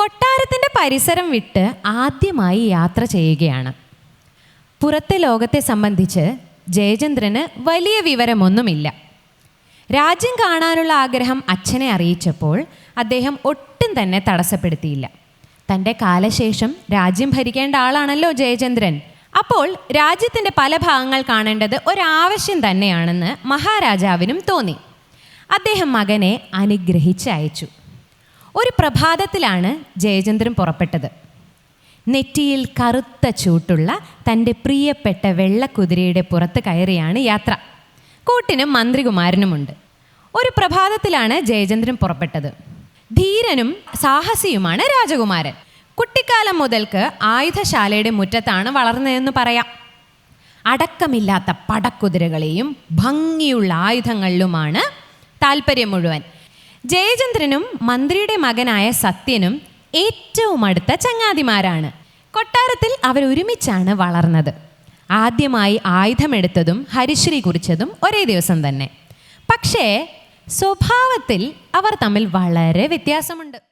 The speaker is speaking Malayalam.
കൊട്ടാരത്തിന്റെ പരിസരം വിട്ട് ആദ്യമായി യാത്ര ചെയ്യുകയാണ്. പുറത്തെ ലോകത്തെ സംബന്ധിച്ച് ജയചന്ദ്രന് വലിയ വിവരമൊന്നുമില്ല. രാജ്യം കാണാനുള്ള ആഗ്രഹം അച്ഛനെ അറിയിച്ചപ്പോൾ അദ്ദേഹം ഒട്ടും തന്നെ തടസ്സപ്പെടുത്തിയില്ല. തന്റെ കാലശേഷം രാജ്യം ഭരിക്കേണ്ട ആളാണല്ലോ ജയചന്ദ്രൻ. അപ്പോൾ രാജ്യത്തിന്റെ പല ഭാഗങ്ങൾ കാണേണ്ടത് ഒരാവശ്യം തന്നെയാണെന്ന് മഹാരാജാവിനും തോന്നി. അദ്ദേഹം മകനെ അനുഗ്രഹിച്ച് അയച്ചു ഒരു പ്രഭാതത്തിലാണ് ജയചന്ദ്രൻ പുറപ്പെട്ടത്. നെറ്റിയിൽ കറുത്ത ചൂട്ടുള്ള തന്റെ പ്രിയപ്പെട്ട വെള്ളക്കുതിരയുടെ പുറത്ത് കയറിയാണ് യാത്ര. കൂട്ടിനും മന്ത്രികുമാരനുമുണ്ട്. ഒരു പ്രഭാതത്തിലാണ് ജയചന്ദ്രൻ പുറപ്പെട്ടത്. ധീരനും സാഹസിയുമാണ് രാജകുമാരൻ. കുട്ടിക്കാലം മുതൽക്ക് ആയുധശാലയുടെ മുറ്റത്താണ് വളർന്നതെന്ന് പറയാം. അടക്കമില്ലാത്ത പടക്കുതിരകളെയും ഭംഗിയുള്ള ആയുധങ്ങളിലുമാണ് താല്പര്യം മുഴുവൻ. ജയചന്ദ്രനും മന്ത്രിയുടെ മകനായ സത്യനും ഏറ്റവും അടുത്ത ചങ്ങാതിമാരാണ്. കൊട്ടാരത്തിൽ അവരൊരുമിച്ചാണ് വളർന്നത്. ആദ്യമായി ആയുധമെടുത്തതും ഹരിശ്രീ കുറിച്ചതും ഒരേ ദിവസം തന്നെ. പക്ഷേ സ്വഭാവത്തിൽ അവർ തമ്മിൽ വളരെ വ്യത്യാസമുണ്ട്.